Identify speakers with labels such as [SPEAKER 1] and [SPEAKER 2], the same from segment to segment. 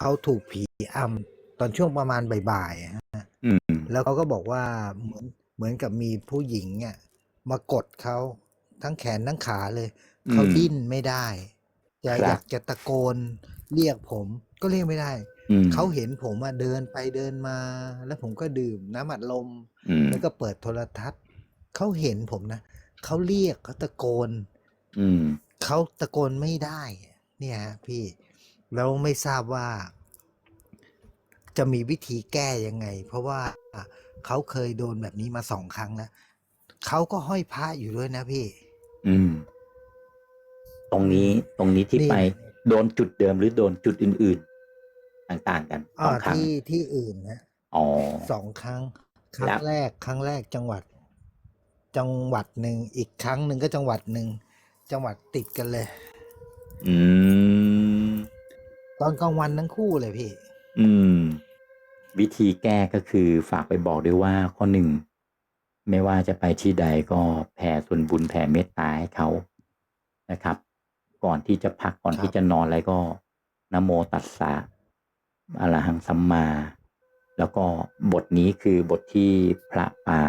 [SPEAKER 1] เขาถูกผีอำตอนช่วงประมาณบ่ายๆอะฮะ
[SPEAKER 2] อืม
[SPEAKER 1] แล้วเขาก็บอกว่าเหมือนเหมือนกับมีผู้หญิงอะมากดเขาทั้งแขนทั้งขาเลย
[SPEAKER 2] อืม
[SPEAKER 1] เขาดิ้นไม่ได้จะ
[SPEAKER 2] ครับ
[SPEAKER 1] อยากจะตะโกนเรียกผมก็เรียกไม่ได้
[SPEAKER 2] อืม
[SPEAKER 1] เขาเห็นผมอะเดินไปเดินมา แล้วผมก็ดื่มน้ำอัดลม
[SPEAKER 2] อืม
[SPEAKER 1] แล้วก็เปิดโทรทัศน์เขาเห็นผมนะเขาเรียกเขาตะโกน
[SPEAKER 2] อืม
[SPEAKER 1] เขาตะโกนไม่ได้ เนี่ยฮะพี่ แล้วไม่ทราบว่า จะมีวิธีแก้ยังไง เพราะว่าเขาเคยโดนแบบนี้มาสองครั้งแล้วเขาก็ห้อยพระอยู่ด้วยนะพี่
[SPEAKER 2] อืม ตรงนี้ตรงนี้ที่
[SPEAKER 1] นี่
[SPEAKER 2] ไป โดนจุดเดิมหรือโดนจุดอื่น ๆ ต่างๆ กันส
[SPEAKER 1] อ่า
[SPEAKER 2] องครั้ง
[SPEAKER 1] ที่ที่อื่นนะ
[SPEAKER 2] อ๋อ
[SPEAKER 1] สองครั้ง ครั้
[SPEAKER 2] แล้
[SPEAKER 1] ง
[SPEAKER 2] ว
[SPEAKER 1] แรก ครั้งแรกจังหวัด จังหวัดหนึ่งอีกครั้งหนึ่งก็จังหวัดหนึ่งจังหวัดติดกันเลย
[SPEAKER 2] อืม
[SPEAKER 1] ตอนกลางวันทั้งคู่เลยพี่
[SPEAKER 2] อืม วิธีแก้ก็คือฝากไปบอกด้วยว่าข้อหนึ่ง ไม่ว่าจะไปที่ใดก็แผ่ส่วนบุญแผ่เมตตาให้เขานะครับ ก่อนที่จะพักก่อนที่จะนอนอะไรก็นะโมตัสสะอะระหังสัมมา แล้วก็บทนี้คือบทที่พระป่า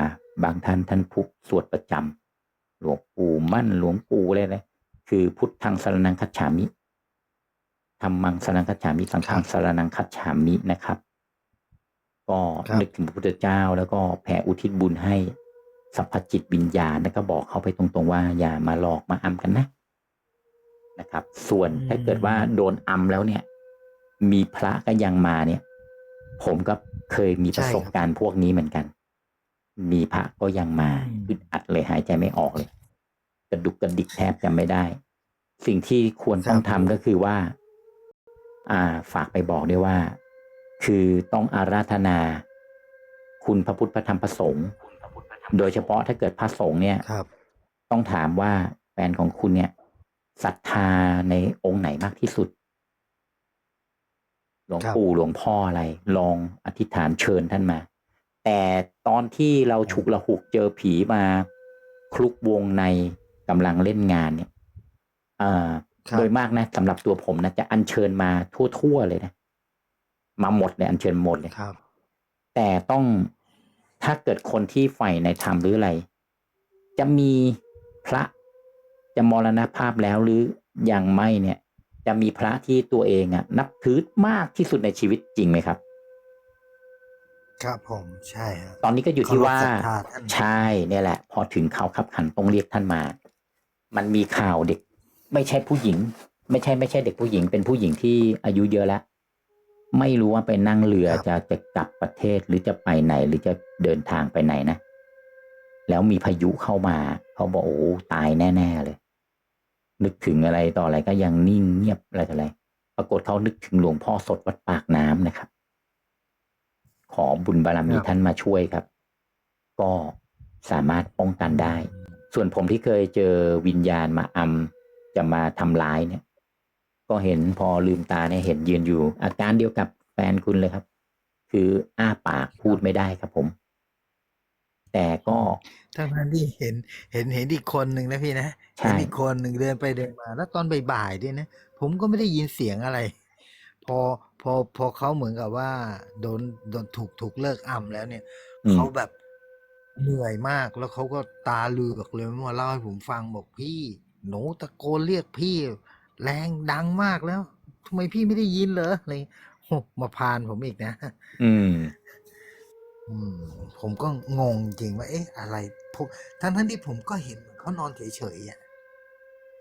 [SPEAKER 2] บางท่านท่านพุกสวดประจำหลวงปู่มั่นหลวงปู่อะไรเลยคือพุทธังสรนังคัจฉามิ ธรรมังสรนังคัจฉามิสังฆังสรนังคัจฉามินะครับ ก็
[SPEAKER 1] ครับ
[SPEAKER 2] นึกถึงพระพุทธเจ้า แล้วก็แผ่อุทิศบุญให้สัพพจิตวิญญาณแล้วก็บอกเขาไปตรงๆว่า อย่ามาหลอกมาอำกันนะนะครับ ส่วนถ้าเกิดว่าโดนอำแล้วเนี่ย มีพระก็ยังมาเนี่ย ผมก็เคยมีประสบการณ์พวกนี้เหมือนกัน มีพระก็ยังมา
[SPEAKER 1] อืม
[SPEAKER 2] อึดอัดเลยหายใจไม่ออกเลย กระดุกกระดิกแทบจะไม่ได้ สิ่งที่ควรต้องทำก็คือว่าอ่า ฝากไปบอกด้วยว่า คือต้องอาราธนา คุณพระพุทธพระธรรมพระสงฆ์โดยเฉพาะถ้าเกิดพระสงฆ์เนี่ย
[SPEAKER 1] ครับ
[SPEAKER 2] ต้องถามว่าแฟนของคุณเนี่ยศรัทธาในองค์ไหนมากที่สุด หลวง
[SPEAKER 1] ครับ
[SPEAKER 2] ปู่หลวงพ่ออะไร ลองอธิษฐานเชิญท่านมา แต่ตอนที่เราฉุกละหุกเจอผีมา คลุกวงในกำลังเล่นงานเนี่ยเอ่อ
[SPEAKER 1] ครับ
[SPEAKER 2] โดยมากนะสำหรับตัวผมนะจะอัญเชิญมาทั่วๆเลยนะ มาหมดเลยอัญเชิญหมดเลย
[SPEAKER 1] ครับ
[SPEAKER 2] แต่ต้องถ้าเกิดคนที่ใฝ่ในธรรมหรืออะไร จะมีพระจะมรณภาพแล้วหรือยังไม่เนี่ย จะมีพระที่ตัวเองอะนับถือมากที่สุดในชีวิตจริงไหมครับ
[SPEAKER 1] ครับผมใช่ฮะ
[SPEAKER 2] ตอนนี้ก็อยู่ที่ว่า
[SPEAKER 1] เคารพศรัทธาท่าน
[SPEAKER 2] ใช่เนี่ยแหละ พอถึงข่าวขับขันต้องเรียกท่านมา มันมีข่าวเด็ก ไม่ใช่ผู้หญิง ไม่ใช่ไม่ใช่เด็กผู้หญิง เป็นผู้หญิงที่อายุเยอะแล้ว ไม่รู้ว่าไปนั่งเรือจะจะกลับประเทศหรือจะไปไหนหรือจะเดินทางไปไหนนะ แล้วมีพายุเข้ามา เขาบอกโอ้ตายแน่ ๆ เลย นึกถึงอะไรต่ออะไรก็ยังนิ่งเงียบอะไรต่ออะไร ปรากฏเขานึกถึงหลวงพ่อสดวัดปากน้ำนะครับ ขอบุญบารมี
[SPEAKER 1] ครับ
[SPEAKER 2] ท่านมาช่วยครับ ก็สามารถป้องกันได้ ส่วนผมที่เคยเจอวิญญาณมาอำ จะมาทำร้ายเนี่ย ก็เห็นพอลืมตาเนี่ยเห็นยืนอยู่ อาการเดียวกับแฟนคุณเลยครับ คืออ้าปากพูดไม่ได้ครับผม แต่ก็
[SPEAKER 1] ทั้งนั้นที่เห็นเห็นเห็นอีกคนหนึ่งนะพี่นะ
[SPEAKER 2] ใช่
[SPEAKER 1] เห็นอีกคนหนึ่งเดินไปเดินมา แล้วตอนบ่ายๆด้วยนะผมก็ไม่ได้ยินเสียงอะไร พอพอพอเขาเหมือนกับว่าโดนโดนถูกถูกเลิกอ่ำแล้วเนี่ย
[SPEAKER 2] อืม
[SPEAKER 1] เขาแบบเหนื่อยมากแล้วเขาก็ตาลือกเลยมาเล่าให้ผมฟังบอกพี่ หนูตะโกนเรียกพี่ แรงดังมากแล้วทำไมพี่ไม่ได้ยินเหรออะไรโอ้มาพานผมอีกนะ
[SPEAKER 2] อืม
[SPEAKER 1] อืม ผมก็งงจริงว่าเอ๊ะ อะไรพวกทั้งทั้งที่ผมก็เห็นเขานอนเฉยๆอะ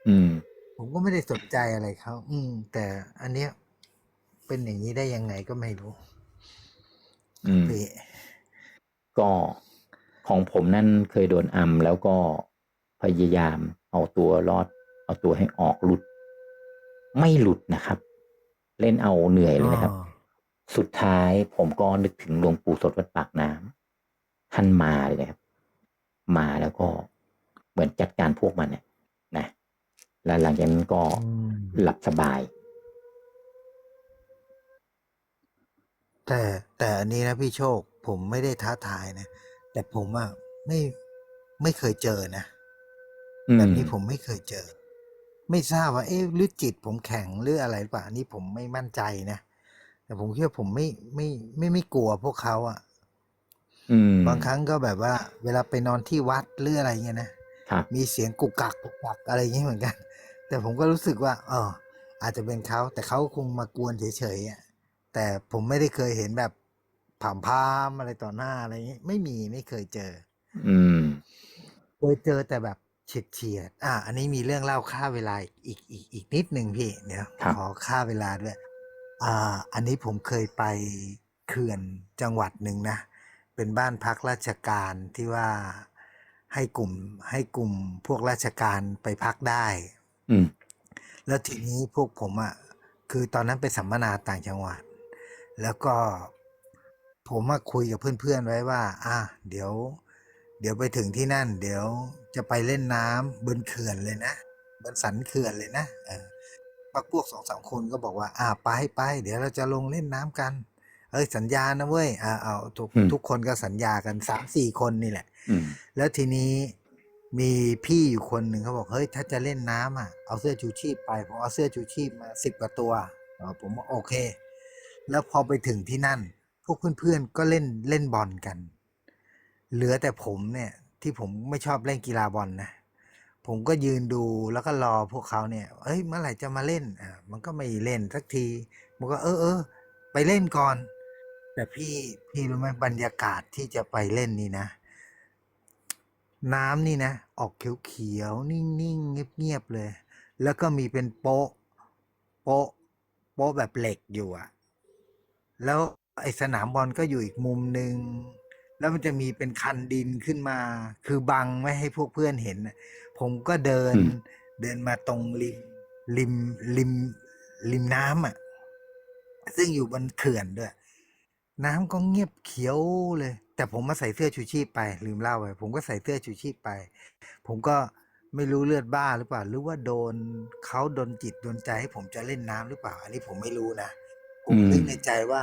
[SPEAKER 2] อืม
[SPEAKER 1] ผมก็ไม่ได้สนใจอะไรเขาอืม แต่อันเนี้ย เป็นอย่างนี้ได้ยังไงก็ไม่รู้
[SPEAKER 2] อืม
[SPEAKER 1] พี่
[SPEAKER 2] ก็ของผมนั่นเคยโดนอัมแล้วก็ พยายามเอาตัวรอด เอาตัวให้ออกหลุด ไม่หลุดนะครับ เล่นเอาเหนื่อยเลยนะครับ
[SPEAKER 1] อ๋อ
[SPEAKER 2] สุดท้ายผมก็นึกถึงหลวงปู่สดวัดปากน้ำท่านมาเลยนะครับ มาแล้วก็เหมือนจัดการพวกมันเนี่ยนะแล้วหลังจากนั้นก็
[SPEAKER 1] อืม
[SPEAKER 2] หลับสบาย
[SPEAKER 1] แต่แต่อันนี้นะพี่โชค ผมไม่ได้ท้าทายนะ แต่ผมอะไม่ไม่เคยเจอนะ
[SPEAKER 2] อืม
[SPEAKER 1] แบบนี้ผมไม่เคยเจอ ไม่ทราบว่าเอ๊ะหรือจิตผมแข็งหรืออะไรหรือเปล่าอันนี้ผมไม่มั่นใจนะแต่ผมคิดว่าผมไม่ไม่ไม่ไม่กลัวพวกเขาอะ
[SPEAKER 2] อืม
[SPEAKER 1] บางครั้งก็แบบว่า เวลาไปนอนที่วัดหรืออะไรเงี้ยนะครับมีเสียงกุกกักกุกกักอะไรอย่างเงี้ยเหมือนกัน แต่ผมก็รู้สึกว่าเอออาจจะเป็นเขาแต่เขาคงมากวนเฉยๆอะแต่ผมไม่ได้เคยเห็นแบบผ่ามพามอะไรต่อหน้าอะไรเงี้ยไม่มีไม่เคยเจอ
[SPEAKER 2] อืม
[SPEAKER 1] เคยเจอแต่แบบ เฉียดเฉียดๆอะอันนี้มีเรื่องเล่าค่าเวลาอีกอีกอีกนิดหนึ่งพี่เดี๋ยว
[SPEAKER 2] ครับ
[SPEAKER 1] ขอค่าเวลาด้วยอ่า อันนี้ผมเคยไปเขื่อนจังหวัดหนึ่งนะ เป็นบ้านพักราชการที่ว่าให้กลุ่มให้กลุ่มพวกราชการไปพักได้
[SPEAKER 2] อืม
[SPEAKER 1] แล้วทีนี้พวกผมอะ่ะคือตอนนั้นไปสัมมนาต่างจังหวัด แล้วก็ผมมาคุยกับเพื่อนๆไว้ว่า อะเดี๋ยว เดี๋ยวไปถึงที่นั่น เดี๋ยวจะไปเล่นน้ำบนเขื่อนเลยนะบนสันเขื่อนเลยนะเออพักพวกสองสามคนก็บอกว่า อ่าไปไปเดี๋ยวเราจะลงเล่นน้ำกัน เอ้ยสัญญานะเว้ยอ่าเอาทุก
[SPEAKER 2] อืม
[SPEAKER 1] ทุกคนก็สัญญากันสามสี่คนนี่แหละ
[SPEAKER 2] อืม
[SPEAKER 1] แล้วทีนี้มีพี่อยู่คนหนึ่งเขาบอกเฮ้ยถ้าจะเล่นน้ำอะเอาเสื้อชูชีพไปผมเอาเสื้อชูชีพมาสิบกว่าตัวอ๋อผมว่าโอเค แล้วพอไปถึงที่นั่น พวกเพื่อนๆก็เล่นเล่นบอลกัน เหลือแต่ผมเนี่ยที่ผมไม่ชอบเล่นกีฬาบอลนะผมก็ยืนดูแล้วก็รอพวกเขาเนี่ย เอ้ยเมื่อไหร่จะมาเล่นอ่ามันก็ไม่เล่นสักที มันก็เออเออไปเล่นก่อน แต่พี่พี่รู้ไหมบรรยากาศที่จะไปเล่นนี่นะ น้ำนี่นะ ออกเขียวๆนิ่งๆเงียบๆเลย แล้วก็มีเป็นโป๊ะโป๊ะโป๊ะแบบเหล็กอยู่อะแล้วไอสนามบอลก็อยู่อีกมุมหนึ่ง แล้วมันจะมีเป็นคันดินขึ้นมา คือบังไม่ให้พวกเพื่อนเห็นน่ะผมก็เดิน
[SPEAKER 2] อืม
[SPEAKER 1] เดินมาตรงริมริมริมริมน้ำอะ ซึ่งอยู่บนเขื่อนด้วย น้ำก็เงียบเขียวเลย แต่ผมมาใส่เสื้อชูชีพไป ลืมเล่าไปผมก็ใส่เสื้อชูชีพไป ผมก็ไม่รู้เลือดบ้าหรือเปล่า หรือว่าโดนเขาโดนจิตโดนใจให้ผมจะเล่นน้ำหรือเปล่า อันนี้ผมไม่รู้นะผม
[SPEAKER 2] อืม
[SPEAKER 1] นึกในใจว่า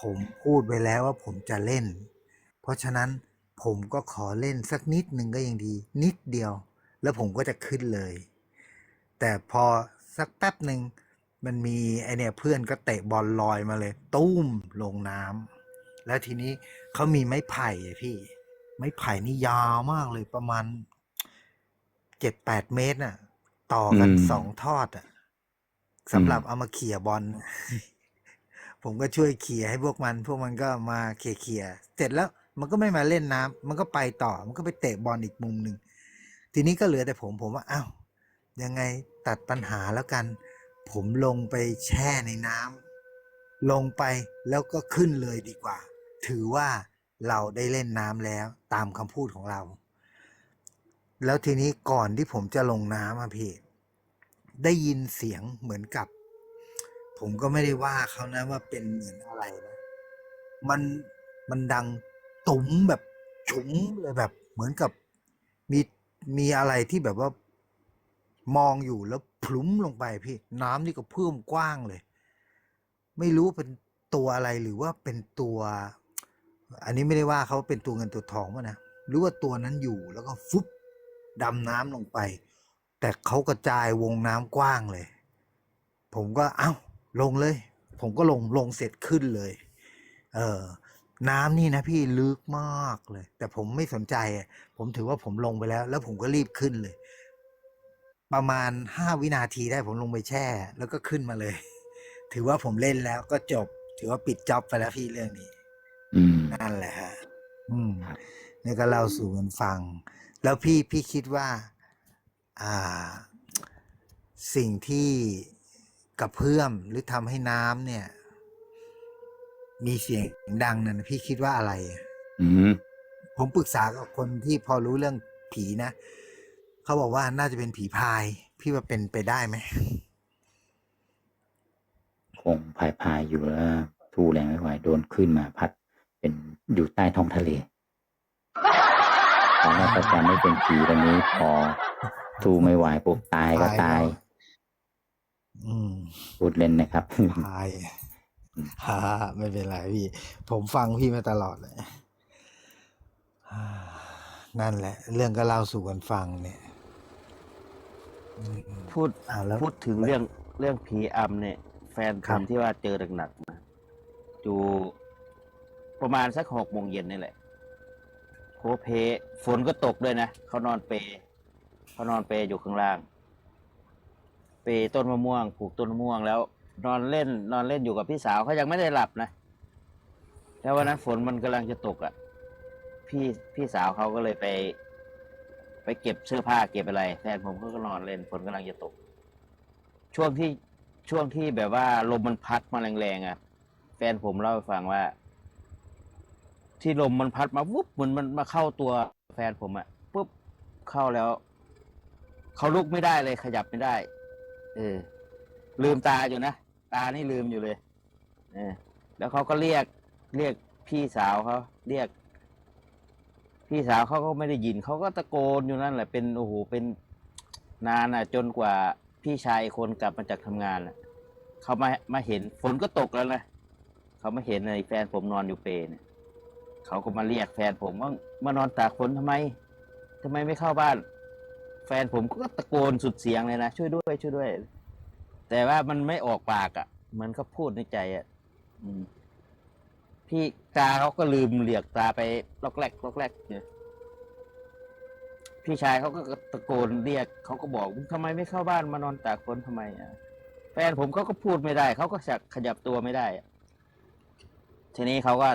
[SPEAKER 1] ผมพูดไปแล้วว่าผมจะเล่นเพ ราะฉะนั้นผมก็ขอเล่นสักนิดหนึ่งก็ยังดี นิดเดียว แล้วผมก็จะขึ้นเลย แต่พอสักแป๊บหนึ่งมันมีไอเนี่ยเพื่อนก็เตะบอลลอยมาเลย ตุ้มลงน้ำแล้วทีนี้เขามีไม้ไผ่อะพี่ ไม้ไผ่นี่ยาวมากเลยประมาณเจ็ดแปดเมตรน่ะ ต่อกัน
[SPEAKER 2] อืม
[SPEAKER 1] สองทอดอะสำหรับเอามาเขี่ยบอล ผมก็ช่วยเขี่ยให้พวกมัน พวกมันก็มาเขี่ยเขี่ยเสร็จแล้ว มันก็ไม่มาเล่นน้ำมันก็ไปต่อ มันก็ไปเตะบอลอีกมุมหนึ่ง ทีนี้ก็เหลือแต่ผมผมว่าอ้าวยังไงตัดปัญหาแล้วกัน ผมลงไปแช่ในน้ำลงไปแล้วก็ขึ้นเลยดีกว่า ถือว่าเราได้เล่นน้ำแล้วตามคำพูดของเรา แล้วทีนี้ก่อนที่ผมจะลงน้ำอะพี่ได้ยินเสียงเหมือนกับ ผมก็ไม่ได้ว่าเขานะว่าเป็นเหมือนอะไรนะ มันมันดัง ตุ๋มแบบฉุมเลยแบบ เหมือนกับมีมีอะไรที่แบบว่ามองอยู่แล้วพลุ้มลงไปพี่ น้ำนี่ก็เพิ่มกว้างเลย ไม่รู้เป็นตัวอะไรหรือว่าเป็นตัว อันนี้ไม่ได้ว่าเขาเป็นตัวเงินตัวทองวะนะหรือว่าตัวนั้นอยู่แล้วก็ฟุบดำน้ำลงไป แต่เขากระจายวงน้ำกว้างเลย ผมก็เอ้าลงเลย ผมก็ลงลงเสร็จขึ้นเลย เออ น้ำนี่นะพี่ลึกมากเลย แต่ผมไม่สนใจอะผมถือว่าผมลงไปแล้ว แล้วผมก็รีบขึ้นเลย ประมาณห้าวินาทีได้ผมลงไปแช่ แล้วก็ขึ้นมาเลย ถือว่าผมเล่นแล้วก็จบ ถือว่าปิดจ็อบไปแล้วพี่เรื่องนี้
[SPEAKER 2] อืม
[SPEAKER 1] นั่นแหละฮะอืม
[SPEAKER 2] ครับ
[SPEAKER 1] นี่ก็เล่าสู่กันฟัง แล้วพี่พี่คิดว่า อ่า สิ่งที่กระเพื่อมหรือทำให้น้ำเนี่ย มีเสียงดังนั่นนะพี่คิดว่าอะไรอะ
[SPEAKER 2] อืม
[SPEAKER 1] ผมปรึกษากับคนที่พอรู้เรื่องผีนะเขาบอกว่าน่าจะเป็นผีพาย พี่ว่าเป็นไปได้ไหม
[SPEAKER 2] คงพายพายอยู่แล้วทูแรงไม่ไหวโดนขึ้นมาพัด เป็นอยู่ใต้ท้องทะเลตอนแรกก็จะไม่เป็นผีตอนนี้พอทูไม่ไหวปุ๊บตายก็ตาย
[SPEAKER 1] อืม
[SPEAKER 2] พูดเล่นนะครับ
[SPEAKER 1] พาย ฮ่าไม่เป็นไรพี่ ผมฟังพี่มาตลอดเลยฮ่านั่นแหละ เรื่องก็เล่าสู่กันฟังเนี่ยอืมอืม
[SPEAKER 3] พูด
[SPEAKER 1] อ่าแล้ว
[SPEAKER 3] พูดถึงเรื่องเรื่องผีอำเนี่ย แฟนผ
[SPEAKER 1] ครับ
[SPEAKER 3] มที่ว่าเจอหนักๆนะอยู่ประมาณสักหกโมงเย็นนี่แหละโพเพ ฝนก็ตกด้วยนะเขานอนเปรเขานอนเปรอยู่ข้างล่าง เปรต้นมะม่วง ปลูกต้นมะม่วงแล้ว นอนเล่น นอนเล่นอยู่กับพี่สาวเขายังไม่ได้หลับนะแล้ววันนั้นฝนมันกำลังจะตกอะ พี่พี่สาวเขาก็เลยไป ไปเก็บเสื้อผ้าเก็บอะไรแฟนผมก็นอนเล่นฝนกำลังจะตก ช่วงที่ช่วงที่แบบว่าลมมันพัดมาแรงๆอะ แฟนผมเล่าให้ฟังว่า ที่ลมมันพัดมาวุ๊บเหมือนมันมาเข้าตัวแฟนผมอะปุ๊บเข้าแล้วเขาลุกไม่ได้เลยขยับไม่ได้ เออ ลืมตาอยู่นะ ตานี่ลืมอยู่เลยเออแล้วเขาก็เรียกเรียกพี่สาวเขาเรียก พี่สาวเขาก็ไม่ได้ยินเขาก็ตะโกนอยู่นั่นแหละเป็นโอ้โหเป็นนานอะ จนกว่าพี่ชายคนกลับมาจากทำงานอะเขามามาเห็นฝนก็ตกแล้วนะเขามาเห็นในแฟนผมนอนอยู่เปรเนี่ยเขาก็มาเรียกแฟนผมว่ามานอนตากฝนทำไมทำไมไม่เข้าบ้าน แฟนผมก็ตะโกนสุดเสียงเลยนะช่วยด้วยช่วยด้วย แต่ว่ามันไม่ออกปากอะเหมือนเขาพูดในใจอะพี่ตาเขาก็ลืมเหลียกตาไปล็อกแรกล็อกแรกเนี่ยพี่ชายเขาก็ตะโกนเรียกเขาก็บอกทำไมไม่เข้าบ้านมานอนตากฝนทำไมอะแฟนผมเขาก็พูดไม่ได้เขาก็สักขยับตัวไม่ได้ทีนี้เขาก็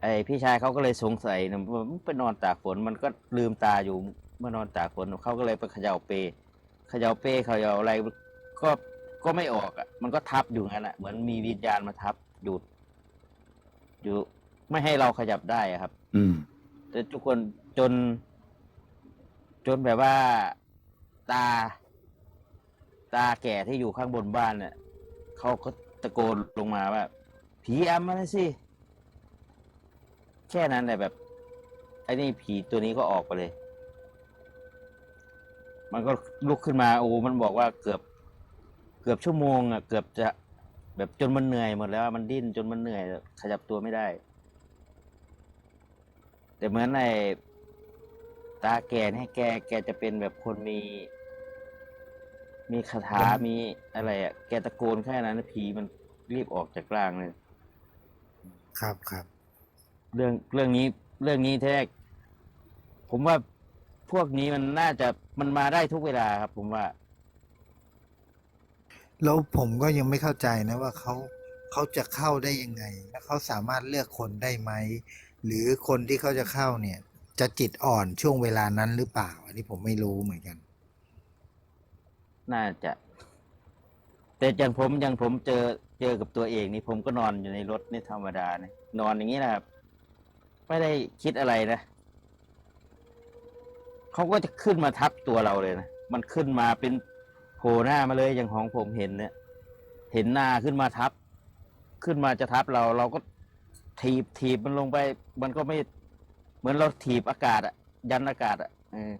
[SPEAKER 3] ไอพี่ชายเขาก็เลยสงสัยนะว่าไปนอนตากฝนมันก็ลืมตาอยู่เมื่อนอนตากฝนเขาก็เลยไปเขย่าเป เขย่าเปเขย่าอะไรก็ก็ไม่ออกอะ มันก็ทับอยู่งั้นอะ เหมือนมีวิญญาณมาทับอยู่อยู่ไม่ให้เราขยับได้อะครับ
[SPEAKER 2] อืม
[SPEAKER 3] แต่ทุกคนจน จนแบบว่า ตา ตาแก่ที่อยู่ข้างบนบ้านเนี่ยเขาก็ตะโกนลงมาว่า ผีอำมาแล้วสิ แค่นั้นแหละแบบไอ้นี่ผีตัวนี้ก็ออกไปเลย มันก็ลุกขึ้นมาโอ้มันบอกว่าเกือบ เกือบชั่วโมงอะ เกือบจะแบบจนมันเหนื่อยหมดแล้วอะมันดิ้นจนมันเหนื่อย ขยับตัวไม่ได้ แต่เหมือนในตาแก่เนี่ยแก แกจะเป็นแบบคนมี มีคาถา มีอะไรอะ แกตะโกนแค่นั้นนะผีมันรีบออกจากร่างเลย
[SPEAKER 1] ครับครับ
[SPEAKER 3] เรื่องเรื่องนี้ เรื่องนี้แท้ผมว่า พวกนี้มันน่าจะมันมาได้ทุกเวลาครับ ผมว่า
[SPEAKER 1] แล้วผมก็ยังไม่เข้าใจนะว่าเขาเขาจะเข้าได้ยังไง แล้วเขาสามารถเลือกคนได้ไหม หรือคนที่เขาจะเข้าเนี่ย จะจิตอ่อนช่วงเวลานั้นหรือเปล่า อันนี้ผมไม่รู้เหมือนกัน
[SPEAKER 3] น่าจะ แต่อย่างผมอย่างผมเจอเจอกับตัวเองนี่ผมก็นอนอยู่ในรถนี่ธรรมดาเนี่ยนอนอย่างนี้นะครับ ไม่ได้คิดอะไรนะ เขาก็จะขึ้นมาทับตัวเราเลยนะมันขึ้นมาเป็นโผล่หน้ามาเลยอย่างของผมเห็นเนี่ย เห็นหน้าขึ้นมาทับ ขึ้นมาจะทับเราเราก็ถีบถีบมันลงไป มันก็ไม่เหมือนเราถีบอากาศอะยันอากาศอะเออ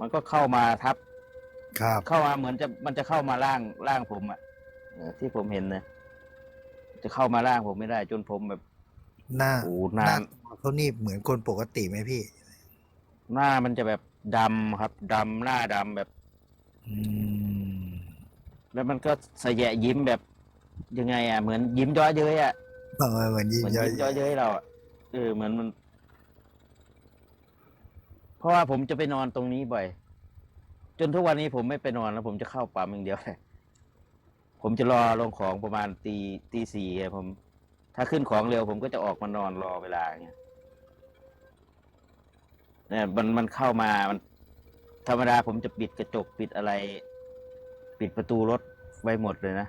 [SPEAKER 3] มันก็เข้ามาทับ
[SPEAKER 1] ครับ
[SPEAKER 3] เข้ามาเหมือนจะมันจะเข้ามาล่างล่างผมอะเออที่ผมเห็นนะจะเข้ามาล่างผมไม่ได้ จนผมแบบ
[SPEAKER 1] หน้า
[SPEAKER 3] โอ้
[SPEAKER 1] ห
[SPEAKER 3] นาน
[SPEAKER 1] น้าเขานี่เหมือนคนปกติไหมพี่
[SPEAKER 3] หน้ามันจะแบบดำครับดำหน้าดำแบบ
[SPEAKER 1] อืม
[SPEAKER 3] แล้วมันก็สะแยะยิ้มแบบ ยังไง อะ เหมือนยิ้มย้อยเย้ยอะ
[SPEAKER 1] เออเหมือนยิ้ม
[SPEAKER 3] เหมือน
[SPEAKER 1] ย้อย
[SPEAKER 3] ยิ้มย้อยเย้ยเราอะเออเหมือนมัน เพราะว่าผมจะไปนอนตรงนี้บ่อย จนทุกวันนี้ผมไม่ไปนอนแล้ว ผมจะเข้าปั๊มอย่างเดียวเลยผมจะรอลงของประมาณตีตีสี่อะผม ถ้าขึ้นของเร็วผมก็จะออกมานอนรอเวลาอย่างเงี้ย เนี่ยมันมันเข้ามามันธรรมดาผมจะปิดกระจกปิดอะไร ปิดประตูรถไว้หมดเลยนะ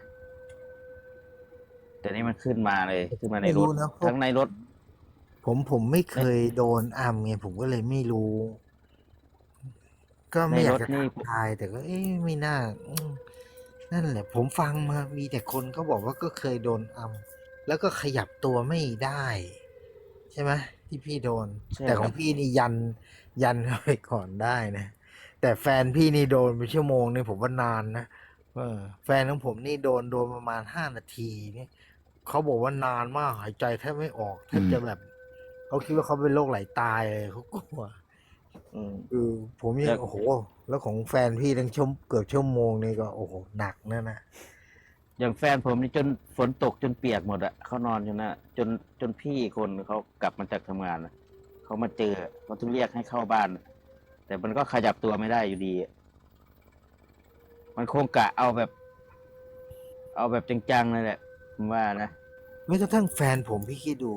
[SPEAKER 3] แต่นี่มันขึ้นมาเลย ขึ้นมาใน
[SPEAKER 1] ไม่
[SPEAKER 3] ร
[SPEAKER 1] รู้
[SPEAKER 3] ถ
[SPEAKER 1] นะพวก
[SPEAKER 3] ทั้งในรถ
[SPEAKER 1] ผมผมไม่เคยโดนอัมไงผมก็เลยไม่รู้ ก็ไม่อยากจะ
[SPEAKER 3] ในรถนี่
[SPEAKER 1] ทายแต่ก็เอ๊ะไม่น่าอืมนั่นแหละ ผมฟังมามีแต่คนเขาบอกว่าก็เคยโดนอัมแล้วก็ขยับตัวไม่ได้ ใช่ไหม ที่พี่โดน
[SPEAKER 3] ใช่
[SPEAKER 1] แต่ข
[SPEAKER 3] ค
[SPEAKER 1] อ
[SPEAKER 3] รั
[SPEAKER 1] ง
[SPEAKER 3] บ
[SPEAKER 1] พี่นี่ยันยันเข้าไปก่อนได้นะ แต่แฟนพี่นี่โดนเป็นชั่วโมงนี่ผมว่านานนะเออ แฟนของผมนี่โดนโดนประมาณห้านาทีนี่เขาบอกว่านานมากหายใจแทบไม่ออกแทบจะแบบเขาคิดว่าเขาเป็นโรคไหลตายเลยเขากลัว
[SPEAKER 3] อืม
[SPEAKER 1] คือผมยั
[SPEAKER 3] แล้
[SPEAKER 1] ง
[SPEAKER 3] ว
[SPEAKER 1] โอ้โห แล้วของแฟนพี่ทั้งชั่วเกือบชั่วโมงนี่ก็โอ้โหหนักนะนะ
[SPEAKER 3] อย่างแฟนผมนี่จนฝนตกจนเปียกหมดอะเขานอนอยู่นะจนจนพี่คนเขากลับมาจากทำงานน่ะเขามาเจอเขาถึงเรียกให้เข้าบ้าน แต่มันก็ขยับตัวไม่ได้อยู่ดี มันคงกะเอาแบบ เอาแบบจังๆเลยแหละผมว่านะ
[SPEAKER 1] แม้กระทั่งแฟนผมพี่คิดดู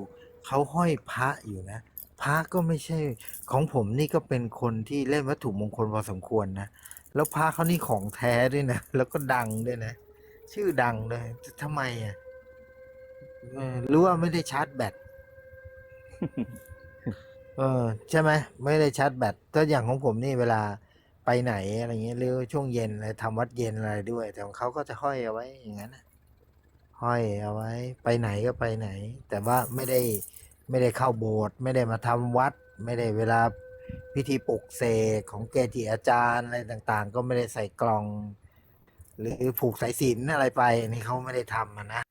[SPEAKER 1] เขาห้อยพระอยู่นะ พระก็ไม่ใช่ของผมนี่ก็เป็นคนที่เล่นวัตถุมงคลพอสมควรนะ แล้วพระเขานี่ของแท้ด้วยนะ แล้วก็ดังด้วยนะ ชื่อดังเลยทำไมอะเออหรือว่าไม่ได้ชาร์จแบตเออใช่ไหมไม่ได้ชาร์จแบตก็อย่างของผมนี่เวลาไปไหนอะไรเงี้ยหรือช่วงเย็นอะไรทำวัดเย็นอะไรด้วย แต่ของเขาก็จะห้อยเอาไว้อย่างนั้นนะห้อยเอาไว้ ไปไหนก็ไปไหน แต่ว่าไม่ได้ไม่ได้เข้าโบสถ์ไม่ได้มาทำวัด ไม่ได้เวลาพิธีปลุกเสกของเกจิอาจารย์อะไรต่างๆ ก็ไม่ได้ใส่กล่อง หรือผูกสายสิญจนอะไรไปอันนี่เขาไม่ได้ทำอะนะ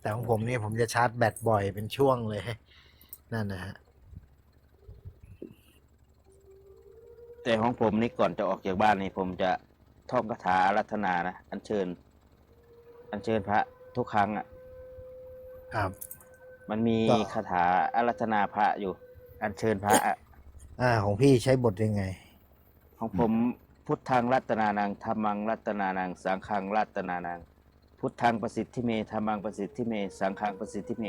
[SPEAKER 1] แต่ของผมเนี่ยผมจะชาร์จแบตบ่อยเป็นช่วงเลย นั่นนะฮะ
[SPEAKER 3] แต่ของผมนี่ก่อนจะออกจากบ้านนี่ผมจะท่องคาถาอารัธนานะอัญเชิญ อัญเชิญพระทุกครั้งอะ
[SPEAKER 1] ครับ
[SPEAKER 3] มันมี
[SPEAKER 1] ก็
[SPEAKER 3] คาถาอารัธนาพระอยู่ อัญเชิญพระอะ
[SPEAKER 1] อ่า ของพี่ใช้บทยังไง
[SPEAKER 3] ของผม พุทธังรัตนานังธรรมังรัตนานัง สังฆังรัตนานัง พุทธังประสิทธิเมธรรมังประสิทธิเม สังฆังประสิทธิเม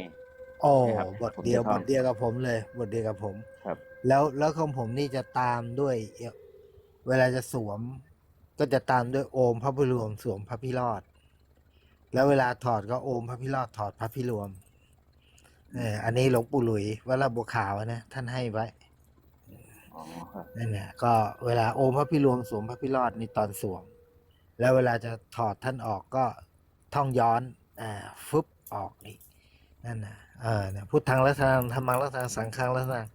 [SPEAKER 1] โอ้
[SPEAKER 3] ใช่ครับ
[SPEAKER 1] บทเดียว
[SPEAKER 3] ผมจะท่
[SPEAKER 1] บ
[SPEAKER 3] อง
[SPEAKER 1] ทเดียวกับผมเลย บทเดียวกับผม
[SPEAKER 3] ครับ
[SPEAKER 1] แล้วแล้วของผมนี่จะตามด้วยเวลาจะสวม ก็จะตามด้วยโอมพระพิรวมสวมพระพิรอด แล้วเวลาถอดก็โอมพระพิรอดถอดพระพิรวมเอออันนี้หลวงปู่หลุยวัดลาดบัวขาวนะท่านให้ไว้
[SPEAKER 3] อ๋อครับ
[SPEAKER 1] นั่นแหละก็เวลาโอมพระพิรวมสวมพระพิรอดนี่ตอนสวม แล้วเวลาจะถอดท่านออกก็ท่องย้อนอ่าฟึบออกอีกนั่นนะเออนะพุทธังรัตนังธรรมังรัตนังสังฆังรัตนัง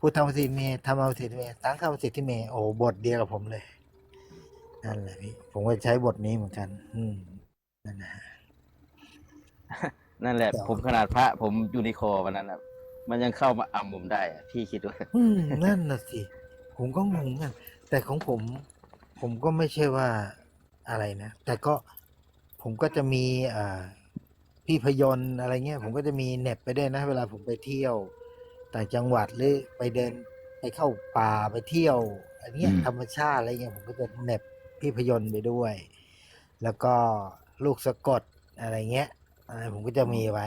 [SPEAKER 1] พุทธังประสิทธิเมธรรมังสิทธิเมสังฆังสิทธิเมโอ้บทเดียวกับผมเลยนั่นแหละพี่ผมก็ใช้บทนี้เหมือนกัน อืมนั่นนะ
[SPEAKER 3] นั่นแหละ ผมขนาดพระ ผมอยู่ในคอวันนั้นนะมันยังเข้ามาอ่ำผมได้พี่คิดว่า
[SPEAKER 1] อืมนั่นน่ะสิ ผมก็งงอะแต่ของผม ผมก็ไม่ใช่ว่าอะไรนะ แต่ก็ผมก็จะมีอ่าพี่พยนต์อะไรเงี้ย ผมก็จะมีเหน็บไปด้วยนะ เวลาผมไปเที่ยวต่างจังหวัดหรือไปเดินไปเข้าป่าไปเที่ยว อันเนี้ย
[SPEAKER 2] อืม
[SPEAKER 1] ธรรมชาติอะไรเงี้ยผมก็จะเหน็บพี่พยนต์ไปด้วย แล้วก็ลูกสะกดอะไรเงี้ยอะไรผมก็จะมีไว้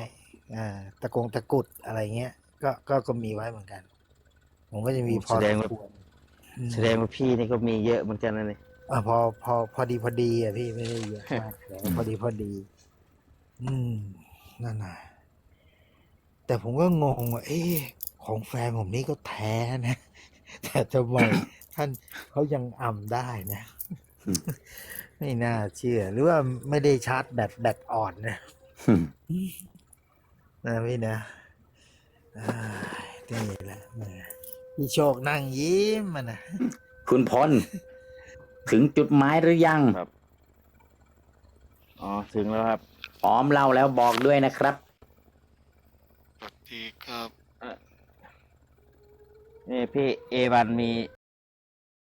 [SPEAKER 1] อ่า ตะกงตะกรุดอะไรเงี้ย ก็ก็ก็มีไว้เหมือนกัน ผมก็จะมีพอ
[SPEAKER 3] แสดง
[SPEAKER 1] สม
[SPEAKER 3] ว่า
[SPEAKER 1] ควรอืม
[SPEAKER 3] แสดงว่าพี่นี่ก็มีเยอะเหมือนกันนะนี่
[SPEAKER 1] อ่าพอพอพอดีพอดีอะพี่ไม่ได้เยอะมากแต่ว่าพอดีพอดี อืมนั่นน่ะแต่ผมก็งงว่าเอ๊ะของแฟนผมนี่ก็แท้นะ แต่ทำไมท่านเขายังอ่ำได้นะ
[SPEAKER 2] อืม
[SPEAKER 1] ไม่น่าเชื่อ หรือว่าไม่ได้ชาร์จแบตแบตอ่อนนะ
[SPEAKER 2] อืม
[SPEAKER 1] นะพี่นะอ่านี่แหละแหม พี่โชคนั่งยิ้มมันนะ
[SPEAKER 2] คุณพล ถึงจุดหมายหรือยัง
[SPEAKER 3] ครับอ๋อ ถึงแล้วครับ
[SPEAKER 2] พร้อมเล่าแล้วบอกด้วยนะครับ
[SPEAKER 4] สวัสดีครับ
[SPEAKER 3] นี่พี่เอวันมี